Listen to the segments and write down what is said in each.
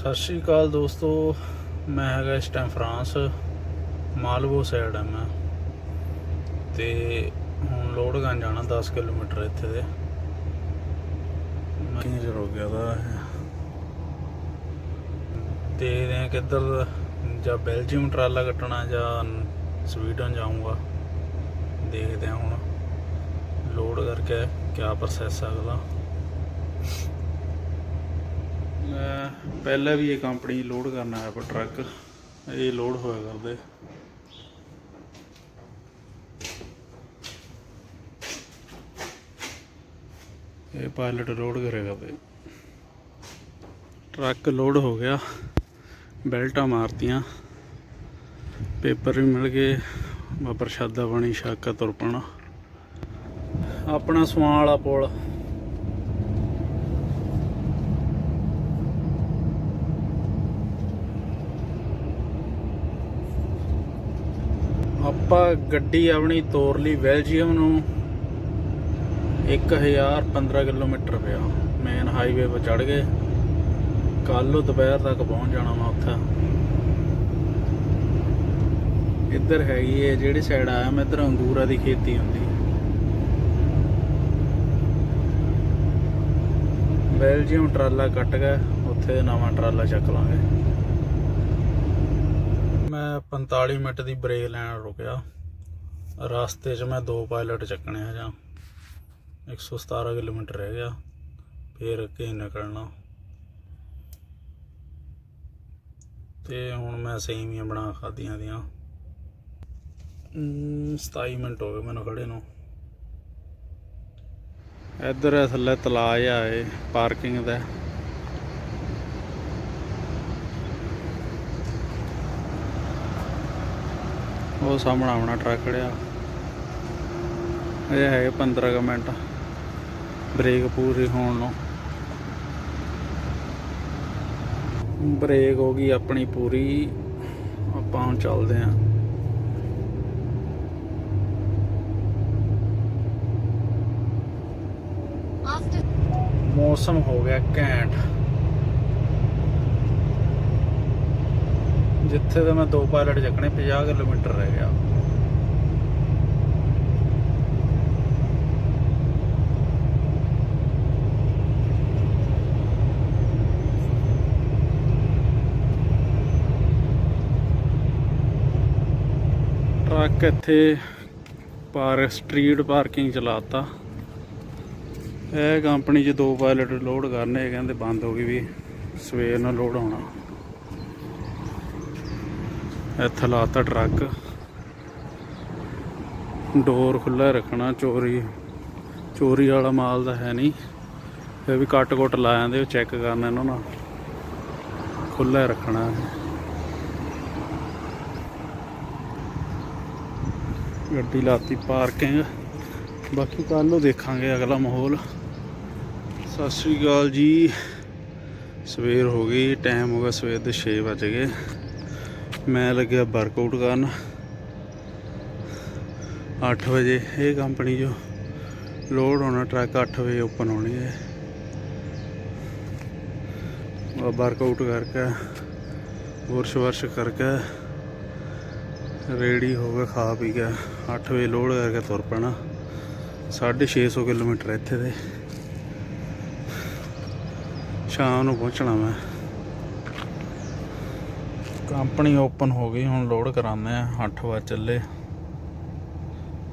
ਸਤਿ ਸ਼੍ਰੀ ਅਕਾਲ ਦੋਸਤੋ ਮੈਂ ਹੈਗਾ ਇਸ ਟਾਈਮ ਫਰਾਂਸ ਮਾਲਵੋ ਸਾਈਡ ਆ ਮੈਂ। ਤੇ ਹੁਣ ਲੋਡਗੰਜ ਜਾਣਾ 10 ਕਿਲੋਮੀਟਰ ਇੱਥੇ ਦੇ। ਮੈਂ ਕਿੰਨੇ ਚਿਰ ਹੋ ਗਿਆ ਦਾ ਦੇਖਦੇ ਆ ਕਿੱਧਰ ਜਾਂ ਬੈਲਜੀਅਮ ਟਰਾਲਾ ਕੱਟਣਾ ਜਾਂ ਸਵੀਡਨ ਜਾਊਂਗਾ। ਦੇਖਦੇ ਆ ਹੁਣ। ਲੋਡ ਕਰਕੇ ਕਿਆ ਪ੍ਰੋਸੈਸ ਅਗਲਾ। ਮੈਂ ਪਹਿਲਾਂ ਵੀ ਇਹ ਕੰਪਨੀ ਲੋਡ ਕਰਨਾ ਹੈ ਪਰ ਟਰੱਕ ਇਹ ਲੋਡ ਹੋਇਆ ਕਰਦੇ। ਇਹ ਪਾਇਲਟ ਲੋਡ ਕਰੇਗਾ ਤੇ ਟਰੱਕ ਲੋਡ ਹੋ ਗਿਆ। ਬੈਲਟਾਂ ਮਾਰਤੀਆਂ। ਪੇਪਰ ਵੀ ਮਿਲ ਗਏ। ਬਾ ਪ੍ਰਸ਼ਾਦਾ ਪਾਣੀ ਸ਼ਾਕਾ ਤੁਰ ਪਣਾ। ਆਪਣਾ ਸਵਾਂ ਵਾਲਾ ਪੁਲ। ਆਪਾਂ ਗੱਡੀ ਆਪਣੀ ਤੋਰ ਲਈ ਬੈਲਜੀਅਮ ਨੂੰ 1015 ਕਿਲੋਮੀਟਰ ਪਿਆ। ਮੇਨ ਹਾਈਵੇ 'ਤੇ ਚੜ ਗਏ। ਕੱਲ ਦੁਪਹਿਰ ਤੱਕ ਪਹੁੰਚ ਜਾਣਾ ਮੈਂ ਉੱਥੇ। ਇੱਧਰ ਹੈਗੀ ਹੈ ਜਿਹੜੀ ਸਾਈਡ ਆਇਆ ਮੈਂ, ਇੱਧਰ ਅੰਗੂਰਾਂ ਦੀ ਖੇਤੀ ਹੁੰਦੀ। ਬੈਲਜੀਅਮ ਟਰਾਲਾ ਕੱਟ ਗਿਆ, ਉੱਥੇ ਨਵਾਂ ਟਰਾਲਾ ਚੱਕ ਲਾਂਗੇ। 45 ਮਿੰਟ ਦੀ ਬ੍ਰੇਕ ਲੈਣ ਰੁਕਿਆ। ਰਸਤੇ 'ਚ ਮੈਂ ਦੋ ਪਾਇਲਟ ਚੱਕਣੇ ਆ ਜਾਂ 117 ਕਿਲੋਮੀਟਰ ਰਹਿ ਗਿਆ ਫੇਰ ਅੱਗੇ ਨਿਕਲਣਾ। ਤੇ ਹੁਣ ਮੈਂ ਸੇਮੀਆਂ ਬਣਾ ਖਾਧੀਆਂ ਦੀਆਂ। ਅਮ, 27 ਮਿੰਟ ਹੋ ਗਏ ਮੈਨੂੰ ਖੜੇ ਨੂੰ। ਇੱਧਰ ਹੈ ਥੱਲੇ ਤਲਾਅ ਆ ਏ ਪਾਰਕਿੰਗ ਦਾ। ਉਹ ਸਾਹਮਣਾ ਆਉਣਾ ਟਰੱਕ ਖੜਿਆ। ਇਹ ਹੈ 15 ਕੁ ਮਿੰਟ। ਬ੍ਰੇਕ ਪੂਰੀ ਹੋਣ ਨੂੰ। ਬ੍ਰੇਕ ਹੋ ਗਈ ਆਪਣੀ ਪੂਰੀ। ਆਪਾਂ ਹੁਣ ਚੱਲਦੇ ਆਂ ਮੌਸਮ ਹੋ ਗਿਆ ਘੈਂਟ। ਜਿੱਥੇ ਤੇ ਮੈਂ ਦੋ ਪਾਇਲਟ ਚੱਕਣੇ 50 ਕਿਲੋਮੀਟਰ ਰਹਿ ਗਿਆ। ਟਰੱਕ ਇੱਥੇ ਪਾਰ ਸਟਰੀਟ ਪਾਰਕਿੰਗ ਚਲਾਤਾ। ਇਹ ਕੰਪਨੀ 'ਚ ਦੋ ਪਾਇਲਟ ਲੋਡ ਕਰਨੇ ਕਹਿੰਦੇ ਬੰਦ ਹੋ ਗਈ ਵੀ ਸਵੇਰ ਨੂੰ ਲੋਡ ਆਉਣਾ ਇੱਥੇ ਲਾਤਾ ਟਰੱਕ। ਡੋਰ ਖੁੱਲਾ ਰੱਖਣਾ, ਚੋਰੀ। ਚੋਰੀ ਵਾਲਾ ਮਾਲ ਤਾਂ ਹੈ ਨਹੀਂ। ਫਿਰ ਵੀ ਕੱਟ ਕੁੱਟ ਲਾ ਜਾਂਦੇ ਉਹ ਚੈੱਕ ਕਰਨਾ ਇਹਨਾਂ ਨਾਲ। ਖੁੱਲਾ ਰੱਖਣਾ ਗੱਡੀ ਲਾਤੀ ਪਾਰਕਿੰਗ। ਬਾਕੀ ਕੱਲ ਨੂੰ ਦੇਖਾਂਗੇ ਅਗਲਾ ਮਾਹੌਲ। ਸਤਿ ਸ੍ਰੀ ਅਕਾਲ ਜੀ। ਸਵੇਰ ਹੋ ਗਈ ਟਾਈਮ ਹੋ ਗਿਆ ਸਵੇਰ ਦੇ 6 ਵਜ ਗਏ। ਮੈਂ ਲੱਗਿਆ ਵਰਕਆਊਟ ਕਰਨ। 8 ਵਜੇ, ਇਹ ਕੰਪਨੀ ਜੋ ਲੋਡ ਹੋਣਾ ਟਰੱਕ 8 ਵਜੇ ਓਪਨ ਹੋਣੀ ਹੈ। ਉਹ ਵਰਕਆਊਟ ਕਰਕੇ ਵਰਸ਼ ਵਰਸ਼ ਕਰਕੇ ਰੈਡੀ ਹੋ ਕੇ ਖਾ ਪੀ ਕੇ 8 ਵਜੇ ਲੋਡ ਕਰਕੇ ਤੁਰ ਪੈਣਾ। 650 ਕਿਲੋਮੀਟਰ ਇੱਥੇ ਦੇ। ਸ਼ਾਮ ਨੂੰ ਪਹੁੰਚਣਾ ਮੈਂ। ਕੰਪਨੀ ਓਪਨ ਹੋ ਗਈ, ਹੁਣ ਲੋਡ ਕਰਾਉਂਦੇ ਆ 8 ਵਾਰ ਚੱਲੇ।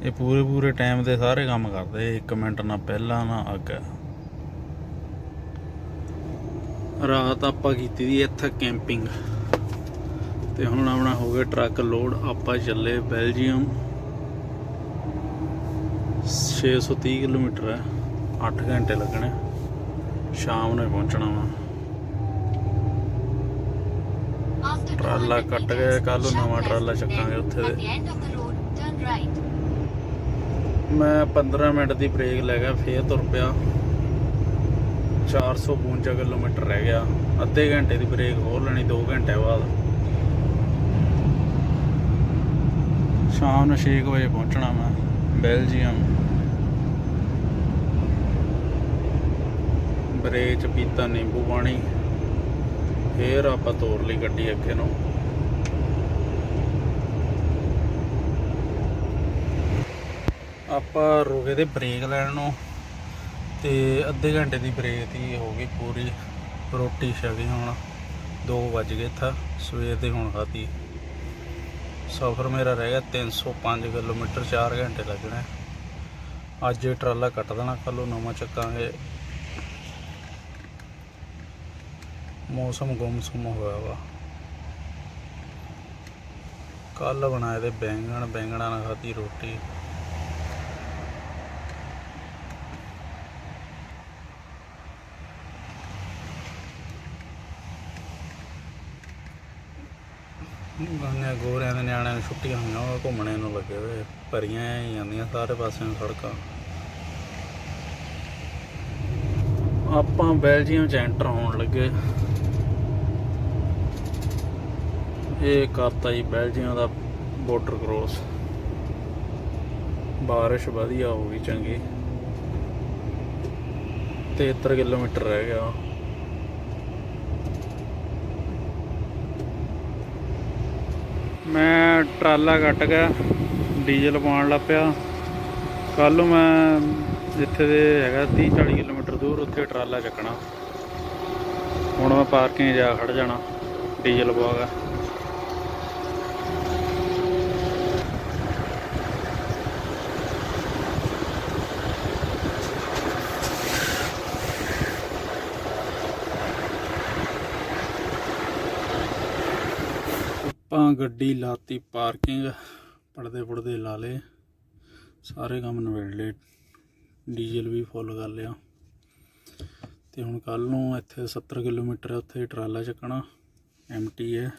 ਇਹ ਪੂਰੇ ਪੂਰੇ ਟਾਈਮ ਦੇ ਸਾਰੇ ਕੰਮ ਕਰਦੇ 1 ਮਿੰਟ ਨਾ ਪਹਿਲਾਂ ਨਾ ਅੱਗੇ। ਰਾਤ ਆਪਾਂ ਕੀਤੀ ਦੀ ਇੱਥੇ ਕੈਂਪਿੰਗ। ਤੇ ਹੁਣ ਆਪਣਾ ਹੋ ਗਿਆ ਟਰੱਕ ਲੋਡ, ਆਪਾਂ ਚੱਲੇ ਬੈਲਜੀਅਮ। 630 ਕਿਲੋਮੀਟਰ ਹੈ 8 ਘੰਟੇ ਲੱਗਣੇ, ਸ਼ਾਮ ਨੂੰ ਪਹੁੰਚਣਾ ਵਾ after ਟਰਾਲਾ ਕੱਟ ਗਿਆ meters, ਕੱਲ ਨੂੰ ਨਵਾਂ ਟਰਾਲਾ ਚੱਕਾਂਗੇ ਉੱਥੇ ਦੇ। ਮੈਂ 15 ਮਿੰਟ ਦੀ ਬ੍ਰੇਕ ਲੈ ਗਿਆ ਫੇਰ ਤੁਰ ਪਿਆ। 452 ਕਿਲੋਮੀਟਰ ਰਹਿ ਗਿਆ। ਅੱਧੇ ਘੰਟੇ ਦੀ ਬ੍ਰੇਕ ਹੋਰ ਲੈਣੀ 2 ਘੰਟੇ ਬਾਅਦ। ਸ਼ਾਮ ਨੂੰ 6 ਵਜੇ ਪਹੁੰਚਣਾ ਮੈਂ ਬੈਲਜੀਅਮ। ਬਰੇਚ ਪੀਤਾ ਨਿੰਬੂ ਪਾਣੀ। ਫੇਰ ਆਪਾਂ ਤੋਰ ਲਈ ਗੱਡੀ ਅੱਗੇ ਨੂੰ। ਆਪਾਂ ਰੁਕੇ ਦੇ ਬ੍ਰੇਕ ਲੈਣ ਨੂੰ ਤੇ ਅੱਧੇ ਘੰਟੇ ਦੀ ਬ੍ਰੇਕ ਦੀ ਹੋ ਗਈ ਪੂਰੀ। ਰੋਟੀ ਛਕੀ ਹੁਣ। 2 ਵੱਜ ਗਏ ਥਾ ਸਵੇਰ ਦੇ ਹੁਣ ਖਾਧੀ। ਸਫ਼ਰ ਮੇਰਾ ਰਹਿ ਗਿਆ 305 ਕਿਲੋਮੀਟਰ 4 ਘੰਟੇ ਲੱਗਣੇ। ਅੱਜ ਇਹ ਟਰਾਲਾ ਕੱਟ ਦੇਣਾ, ਕੱਲ੍ਹ ਨੂੰ ਨਵਾਂ ਚੱਕਾਂਗੇ। ਮੌਸਮ ਗੁੰਮਸੁੰਮ ਹੋਇਆ ਵਾ। ਕੱਲ ਬਣਾਏ ਤੇ ਬੈਂਗਣ, ਬੈਂਗਣਾ ਨਾਲ ਖਾਧੀ ਰੋਟੀ। ਗਾਨੇ ਗੋਰਿਆਂ ਦੇ ਨਿਆਣਿਆਂ ਨੂੰ ਛੁੱਟੀਆਂ ਹੋਈਆਂ ਉਹ ਘੁੰਮਣੇ ਨੂੰ ਲੱਗੇ ਹੋਏ ਭਰੀਆਂ ਹੀ ਜਾਂਦੀਆਂ ਸਾਰੇ ਪਾਸਿਓਂ ਸੜਕਾਂ। ਆਪਾਂ ਬੈਲਜੀਅਮ ਚ ਐਂਟਰ ਹੋਣ ਲੱਗੇ। ਇਹ ਕਰਤਾ ਜੀ ਬੈਲਜੀਅਮ ਦਾ ਬਾਰਡਰ ਕ੍ਰੋਸ ਬਾਰਿਸ਼ ਵਧੀਆ ਹੋ ਗਈ ਚੰਗੀ। 73 ਕਿਲੋਮੀਟਰ ਰਹਿ ਗਿਆ। ਮੈਂ ਟਰਾਲਾ ਕੱਟ ਗਿਆ, ਡੀਜ਼ਲ ਪਾਉਣ ਲੱਗ ਪਿਆ। ਕੱਲ ਨੂੰ ਮੈਂ ਜਿੱਥੇ ਦੇ ਹੈਗਾ 30 40 ਕਿਲੋਮੀਟਰ ਦੂਰ, ਉੱਥੇ ਟਰਾਲਾ ਚੱਕਣਾ। ਹੁਣ ਮੈਂ ਪਾਰਕਿੰਗ ਜਾ ਖੜ ਜਾਣਾ, ਡੀਜ਼ਲ ਪਵਾਗਾ ਆਪਾਂ ਗੱਡੀ ਲਾਤੀ ਪਾਰਕਿੰਗ ਪੜਦੇ ਪੜਦੇ ਲਾ ਲਏ। ਸਾਰੇ ਕੰਮ ਨਵੇੜ ਲਏ। ਡੀਜ਼ਲ ਵੀ ਫੁੱਲ ਕਰ ਲਿਆ। ਤੇ ਹੁਣ ਕੱਲ ਨੂੰ ਇੱਥੇ 70 ਕਿਲੋਮੀਟਰ ਹੈ ਉੱਥੇ ਟਰਾਲਾ ਚੱਕਣਾ। ਐਮਟੀ ਹੈ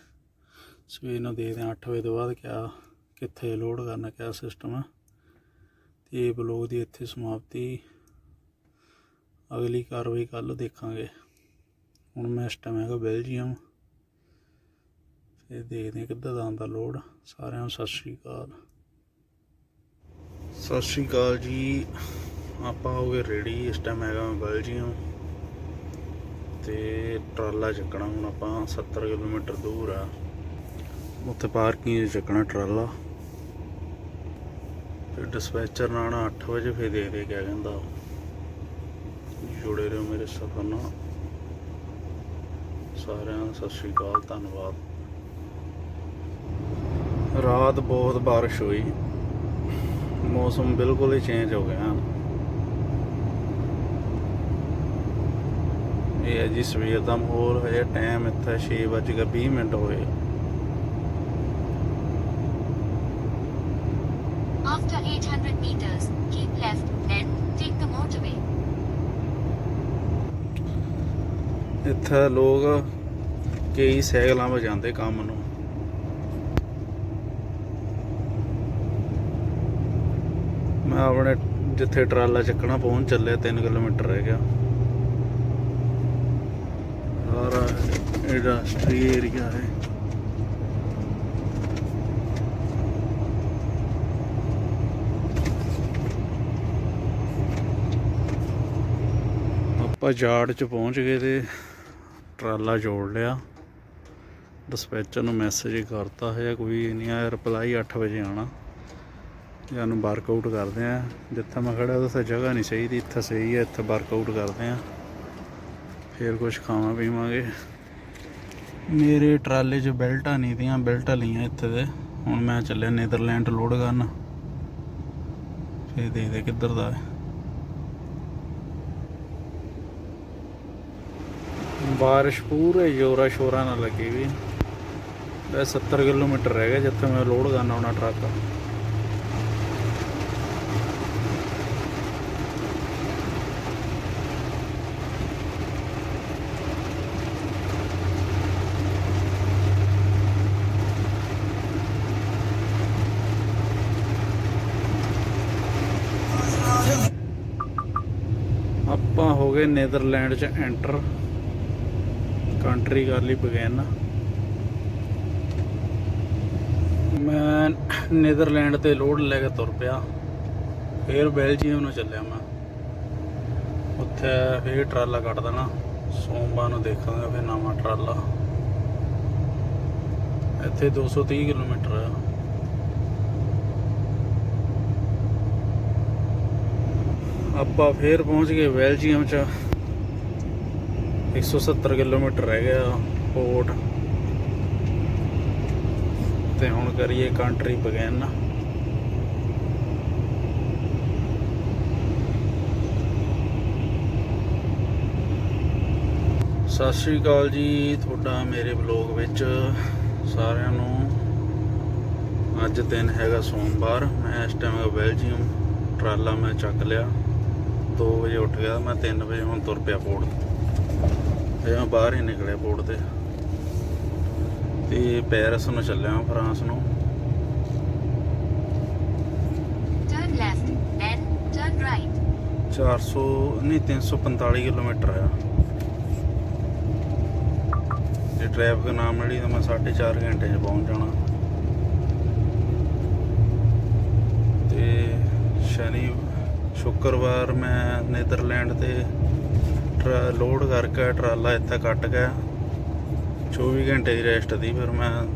ਸਵੇਰ ਨੂੰ ਦੇਖਦੇ ਹਾਂ 8 ਵਜੇ ਤੋਂ ਬਾਅਦ ਕਿਆ, ਕਿੱਥੇ ਲੋਡ ਕਰਨਾ, ਕਿਆ ਸਿਸਟਮ ਹੈ ਤੇ ਇਹ ਬਲੌਗ ਦੀ ਇੱਥੇ ਸਮਾਪਤੀ। ਅਗਲੀ ਕਾਰਵਾਈ ਕੱਲ ਦੇਖਾਂਗੇ। ਹੁਣ ਮੈਂ ਇਸ ਟਾਈਮ ਹੈਗਾ ਬੈਲਜੀਅਮ। ਫਿਰ ਦੇਖਦੇ ਹਾਂ ਕਿੱਦਾਂ ਦਾ ਆਉਂਦਾ ਲੋਡ ਸਾਰਿਆਂ ਨੂੰ ਸਤਿ ਸ਼੍ਰੀ ਅਕਾਲ। ਸਤਿ ਸ਼੍ਰੀ ਅਕਾਲ ਜੀ। ਆਪਾਂ ਹੋ ਗਏ ਰੈਡੀ ਇਸ ਟਾਈਮ ਹੈਗਾ ਮੈਂ ਬੈਲਜੀਅਮ ਤੇ ਟਰਾਲਾ ਚੱਕਣਾ ਹੁਣ ਆਪਾਂ 70 ਕਿਲੋਮੀਟਰ ਦੂਰ ਆ। ਉੱਥੇ ਪਾਰਕਿੰਗ 'ਚ ਚੱਕਣਾ ਟਰਾਲਾ। ਫਿਰ ਡਿਸਪੈਚਰ ਨਾਲ ਆਉਣਾ 8 ਵਜੇ ਫਿਰ ਦੇ ਦੇ ਕਿਆ ਕਹਿੰਦਾ। ਉਹ। ਜੁੜੇ ਰਹੋ ਮੇਰੇ ਸਫਰ ਨਾਲ। ਸਾਰਿਆਂ ਦਾ ਸਤਿ ਸ਼੍ਰੀ ਅਕਾਲ, ਧੰਨਵਾਦ। ਰਾਤ ਬਹੁਤ ਬਾਰਿਸ਼ ਹੋਈ। ਮੌਸਮ ਬਿਲਕੁਲ ਹੀ ਚੇਂਜ ਹੋ ਗਿਆ। ਇਹ ਹੈ ਜੀ ਸਵੇਰ ਦਾ ਮਾਹੌਲ ਹਜੇ ਟਾਈਮ ਇੱਥੇ 6:20 ਮਿੰਟ ਹੋਏ। After 800 meters, keep left, then take the motorway. ਇੱਥੇ ਲੋਕ ਕਈ ਸਾਈਕਲਾਂ 'ਤੇ ਜਾਂਦੇ ਕੰਮ ਨੂੰ। ਮੈਂ ਆਪਣੇ ਜਿੱਥੇ ਟਰਾਲਾ ਚੱਕਣਾ, ਪਹੁੰਚ ਚੱਲਿਆ 3 ਕਿਲੋਮੀਟਰ ਰਹਿ ਗਿਆ। ਸਾਰਾ ਇੰਡਸਟਰੀ ਏਰੀਆ ਹੈ। ਆਪਾਂ ਜਾੜ ਚ ਪਹੁੰਚ ਗਏ ਤੇ ਟਰਾਲਾ ਜੋੜ ਲਿਆ। ਡਿਸਪੈਚਰ ਨੂੰ ਮੈਸੇਜ ਕਰਤਾ ਹੈ, ਕੋਈ ਨਹੀਂ ਆਇਆ ਰਿਪਲਾਈ 8 ਵਜੇ ਆਣਾ ਜਾਨੂੰ ਵਰਕਆਊਟ ਕਰਦੇ ਆ। ਜਿੱਥੇ ਮੈਂ ਖੜਾ ਉੱਥੇ ਜਗ੍ਹਾ ਨਹੀਂ ਸਹੀ ਦੀ, ਇੱਥੇ ਸਹੀ ਹੈ ਇੱਥੇ ਵਰਕਆਊਟ ਕਰਦੇ ਆ। ਫਿਰ ਕੁਝ ਖਾਵਾਂ ਪੀਵਾਂਗੇ। ਮੇਰੇ ਟਰਾਲੇ 'ਚ ਬੈਲਟਾਂ ਨਹੀਂ ਦੀਆਂ ਬੈਲਟਾਂ ਲਈਆਂ ਇੱਥੇ ਦੇ। ਹੁਣ ਮੈਂ ਚੱਲਿਆ ਨੀਦਰਲੈਂਡ ਲੋਡ ਕਰਨ। ਫਿਰ ਦੇਖਦੇ ਕਿੱਧਰ ਦਾ ਹੈ। ਬਾਰਿਸ਼ ਪੂਰੇ ਜ਼ੋਰਾਂ ਸ਼ੋਰਾਂ ਨਾਲ ਲੱਗੀ ਵੀ। ਵੈ 70 ਕਿਲੋਮੀਟਰ ਰਹਿ ਗਿਆ ਜਿੱਥੇ ਮੈਂ ਲੋਡ ਕਰਨਾ ਆਉਣਾ ਟਰੱਕ। ਆਪਾਂ ਹੋ ਗਏ ਨੀਦਰਲੈਂਡ ਚ ਐਂਟਰ। ਕੰਟਰੀ ਕਰ ਲਈ ਬਗੈਨ ਮੈਂ ਨੀਦਰਲੈਂਡ ਤੇ ਲੋਡ ਲੈ ਕੇ ਤੁਰ ਪਿਆ। ਫਿਰ ਬੈਲਜੀਅਮ ਨੂੰ ਚੱਲਿਆ ਮੈਂ। ਉੱਥੇ ਫਿਰ ਟਰਾਲਾ ਕੱਢ ਦੇਣਾ। ਸੋਮਵਾਰ ਨੂੰ ਦੇਖਾਂਗੇ ਫਿਰ ਨਵਾਂ ਟਰਾਲਾ। ਇੱਥੇ 230 ਕਿਲੋਮੀਟਰ ਆ। ਆਪਾਂ ਫੇਰ ਪਹੁੰਚ ਗਏ ਬੈਲਜੀਅਮ ਚ। 170 ਕਿਲੋਮੀਟਰ ਰਹਿ ਗਿਆ ਪੋਰਟ ਤੇ ਹੁਣ ਕਰੀਏ ਕੰਟਰੀ ਬਗੈਨ ਸਤਿ ਸ਼੍ਰੀ ਅਕਾਲ ਜੀ ਤੁਹਾਡਾ ਮੇਰੇ ਬਲੌਗ ਵਿੱਚ ਸਾਰਿਆਂ ਨੂੰ। ਅੱਜ ਦਿਨ ਹੈਗਾ ਸੋਮਵਾਰ, ਮੈਂ ਇਸ ਟਾਈਮ ਬੈਲਜੀਅਮ ਟਰਾਲਾ ਮੈਂ ਚੱਕ ਲਿਆ। 2 ਵਜੇ ਉੱਠ ਗਿਆ ਮੈਂ 3 ਵਜੇ ਹੁਣ ਤੁਰ ਪਿਆ ਪੋਰਟ ਤੇ। ਮੈਂ ਬਾਹਰ ਹੀ ਨਿਕਲਿਆ ਪੋਰਟ ਤੇ। ਤੇ ਪੈਰਿਸ ਨੂੰ ਚੱਲਿਆ ਫਰਾਂਸ ਨੂੰ। Turn left, then turn right. 400 ਨਹੀਂ 345 ਕਿਲੋਮੀਟਰ ਆ। ਜੇ ਟ੍ਰੈਫਿਕ ਨਾ ਮਿਲੀ ਤਾਂ ਮੈਂ 4.5 ਘੰਟੇ 'ਚ ਪਹੁੰਚ ਜਾਣਾ। ਤੇ ਸ਼ਨੀ ਸ਼ੁੱਕਰਵਾਰ ਮੈਂ ਨੀਦਰਲੈਂਡ ਤੇ ਟਰਾ- ਲੋਡ ਕਰਕੇ ਟਰਾਲਾ ਇੱਥੇ ਕੱਟ ਗਿਆ। 24 ਘੰਟੇ ਦੀ ਰੈਸਟ ਦੀ, ਫਿਰ ਮੈਂ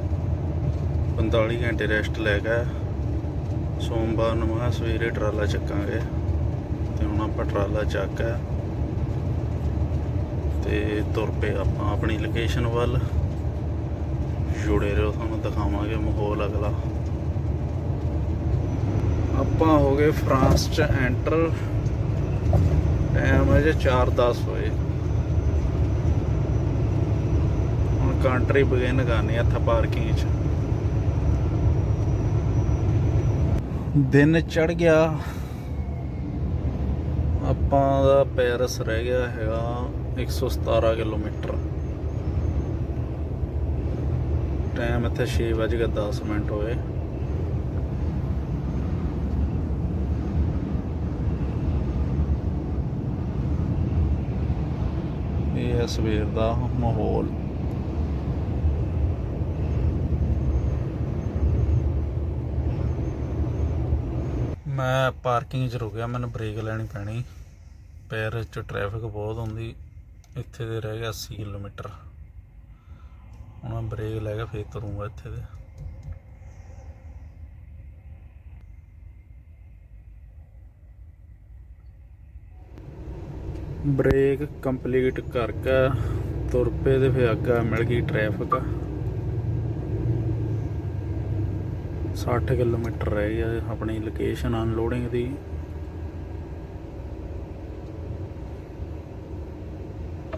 45 ਘੰਟੇ ਰੈਸਟ ਲੈ ਗਿਆ ਸੋਮਵਾਰ ਨੂੰ ਮੈਂ ਸਵੇਰੇ ਟਰਾਲਾ ਚੱਕਾਂਗੇ ਤੇ ਹੁਣ ਆਪਾਂ ਟਰਾਲਾ ਚੱਕ ਹੈ ਤੇ ਤੁਰ ਪਏ ਆਪਾਂ ਆਪਣੀ ਲੋਕੇਸ਼ਨ ਵੱਲ। ਜੁੜੇ ਰਹੋ, ਤੁਹਾਨੂੰ ਦਿਖਾਵਾਂਗੇ ਮਾਹੌਲ ਅਗਲਾ। ਆਪਾਂ ਹੋ ਗਏ ਫਰਾਂਸ ਚ ਐਂਟਰ। ਟਾਈਮ ਹੈ ਜੇ 4:10 ਹੋਏ। ਹੁਣ ਕੰਟਰੀ ਬਗਿਨ ਕਰਨੀ ਆ ਇੱਥੇ ਪਾਰਕਿੰਗ ਚ। ਦਿਨ ਚੜ ਗਿਆ। ਆਪਾਂ ਦਾ ਪੈਰਿਸ ਰਹਿ ਗਿਆ ਹੈਗਾ 117 ਕਿਲੋਮੀਟਰ। ਟਾਈਮ ਇੱਥੇ 6:10 ਮਿੰਟ ਹੋਏ ਇਹ ਹੈ ਸਵੇਰ ਦਾ ਮਾਹੌਲ। ਮੈਂ ਪਾਰਕਿੰਗ 'ਚ ਰੁਕਿਆ, ਮੈਨੂੰ ਬ੍ਰੇਕ ਲੈਣੀ ਪੈਣੀ। ਪੈਰ 'ਚ ਟ੍ਰੈਫਿਕ ਬਹੁਤ ਹੁੰਦੀ, ਇੱਥੇ ਦੇ ਰਹਿ ਗਿਆ 80 ਕਿਲੋਮੀਟਰ। ਹੁਣ ਬ੍ਰੇਕ ਲੈ ਕੇ ਫੇਰ ਤੁਰੂੰਗਾ ਇੱਥੇ ਦੇ। ਬ੍ਰੇਕ ਕੰਪਲੀਟ ਕਰਕੇ ਤੁਰ ਪਏ ਤੇ ਫਿਰ ਅੱਗਾ ਮਿਲ ਗਈ ਟ੍ਰੈਫਿਕ 60 ਕਿਲੋਮੀਟਰ ਰਹਿ ਗਿਆ ਆਪਣੀ ਲੋਕੇਸ਼ਨ ਅਨਲੋਡਿੰਗ ਦੀ।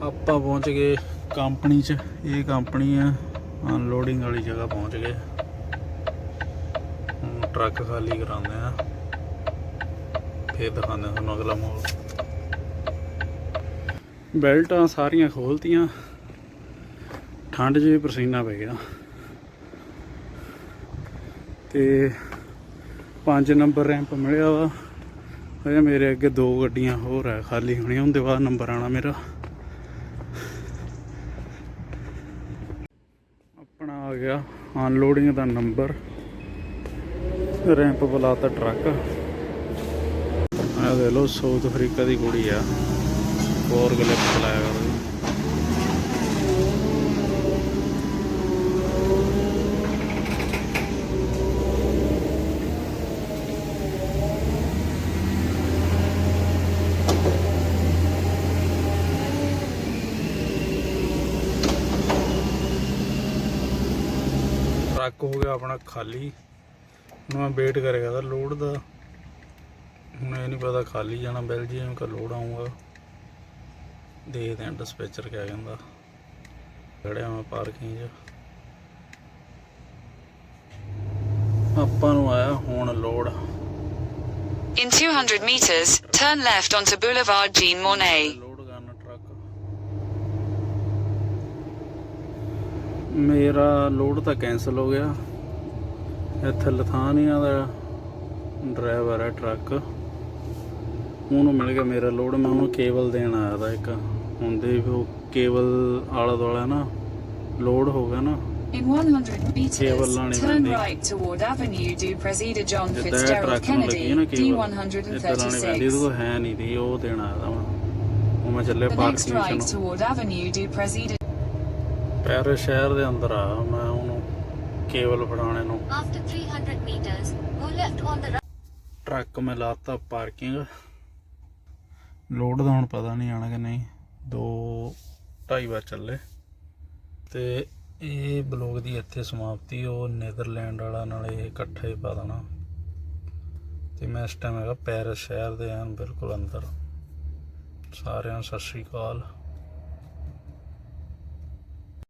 ਆਪਾਂ ਪਹੁੰਚ ਗਏ ਕੰਪਨੀ 'ਚ। ਇਹ ਕੰਪਨੀ ਆ ਅਨਲੋਡਿੰਗ ਵਾਲੀ ਜਗ੍ਹਾ ਪਹੁੰਚ ਗਏ। ਹੁਣ ਟਰੱਕ ਖਾਲੀ ਕਰਾਉਂਦੇ ਆ। ਫੇਰ ਦਿਖਾਉਂਦੇ ਆ ਤੁਹਾਨੂੰ ਅਗਲਾ ਮਾਹੌਲ। ਬੈਲਟਾਂ ਸਾਰੀਆਂ ਖੋਲਤੀਆਂ। ਠੰਡ 'ਚ ਵੀ ਪਸੀਨਾ ਪੈ ਗਿਆ। ਤੇ 5 ਨੰਬਰ ਰੈਂਪ ਮਿਲਿਆ ਵਾ। ਹਜੇ ਮੇਰੇ ਅੱਗੇ ਦੋ ਗੱਡੀਆਂ ਹੋਰ ਆ, ਖਾਲੀ ਹੋਣੀਆਂ, ਉਹਦੇ ਬਾਅਦ ਨੰਬਰ ਆਣਾ ਮੇਰਾ। ਆਪਣਾ ਆ ਗਿਆ ਅਨਲੋਡਿੰਗ ਦਾ ਨੰਬਰ। ਰੈਂਪ ਬੁਲਾਤਾ ਟਰੱਕ। ਆ ਦੇ ਲੋ ਸਾਊਥ ਅਫਰੀਕਾ ਦੀ ਕੁੜੀ ਆ। ਫੋਰ ਗਲਿਪ ਚਲਾਇਆ ਕਰਦੀ ਟਰੱਕ ਹੋ ਗਿਆ ਆਪਣਾ ਖਾਲੀ। ਹੁਣ ਮੈਂ ਵੇਟ ਕਰੇਗਾ ਦਾ ਲੋਡ ਦਾ। ਹੁਣ ਇਹ ਨਹੀਂ ਪਤਾ ਖਾਲੀ ਜਾਣਾ ਬੈਲਜੀਅਮ ਕਾ ਲੋਡ ਆਊਗਾ। ਦੇਖਦੇ ਆਂ ਡਿਸਪੈਚਰ ਕਿਆ ਕਹਿੰਦਾ। ਖੜਿਆ ਮੈਂ ਪਾਰਕਿੰਗ 'ਚ। ਆਪਾਂ ਨੂੰ ਆਇਆ ਹੁਣ load. In 200 meters, turn left onto Boulevard Jean Monnet. Load ਕਰਨਾ ਟਰੱਕ ਮੇਰਾ ਲੋਡ ਤਾਂ ਕੈਨਸਲ ਹੋ ਗਿਆ। ਇੱਥੇ ਲਥਾਨੀਆ ਦਾ ਡਰਾਈਵਰ ਹੈ ਟਰੱਕ ਉਹਨੂੰ ਮਿਲ ਗਿਆ ਮੇਰਾ ਲੋਡ ਮੈਂ ਉਹਨੂੰ ਕੇਬਲ ਦੇਣ ਆਇਆ ਦਾ ਇੱਕ ਹੁੰਦੇ ਵੀ ਉਹ ਕੇਬਲ ਆਲਾ ਦੁਆਲਾ ਨਾ ਲੋਡ ਹੋ ਗਿਆ ਨਾ In 100 Cable meters, ਲਾਉਣੀ turn ਪੈਂਦੀ। right toward Avenue du President John ਜਿੱਦਾਂ ਇਹ Fitzgerald ਟਰੱਕ ਨੂੰ ਲੱਗੀ ਹੈ ਨਾ Kennedy, ਕੇਬਲ ਇੱਧਰ ਉਹਦੇ D136. ਕੋਲ ਹੈ ਨਹੀਂ ਦੀ ਉਹ ਦੇਣ ਆਇਆ ਦਾ ਮੈਂ ਉਹ ਮੈਂ ਚੱਲੇ The next ਪਾਰਕਿੰਗ right ਚ toward Avenue du President. Paris ਸ਼ਹਿਰ ਦੇ ਅੰਦਰ ਆ ਮੈਂ ਉਹਨੂੰ ਕੇਬਲ ਫੜਾਉਣੇ ਨੂੰ After 300 meters, go left on the right. Truck ਮੈਂ ਲਾਤਾ ਪਾਰਕਿੰਗ ਲੋਡ ਦਾ ਹੁਣ ਪਤਾ ਨਹੀਂ ਆਣਾ ਕਿ ਨਹੀਂ। ਦੋ, ਢਾਈ ਵਾਰ ਚੱਲੇ। ਤੇ ਇਹ ਬਲੌਗ ਦੀ ਇੱਥੇ ਸਮਾਪਤੀ, ਉਹ ਨੇਦਰਲੈਂਡ ਵਾਲਾ ਨਾਲ ਇਹ ਇਕੱਠਾ ਹੀ ਪਾ ਦੇਣਾ। ਤੇ ਮੈਂ ਇਸ ਟਾਈਮ ਹੈਗਾ ਪੈਰਿਸ ਸ਼ਹਿਰ ਦੇ ਐਨ ਬਿਲਕੁਲ ਅੰਦਰ। ਸਾਰਿਆਂ ਨੂੰ ਸਤਿ ਸ਼੍ਰੀ ਅਕਾਲ।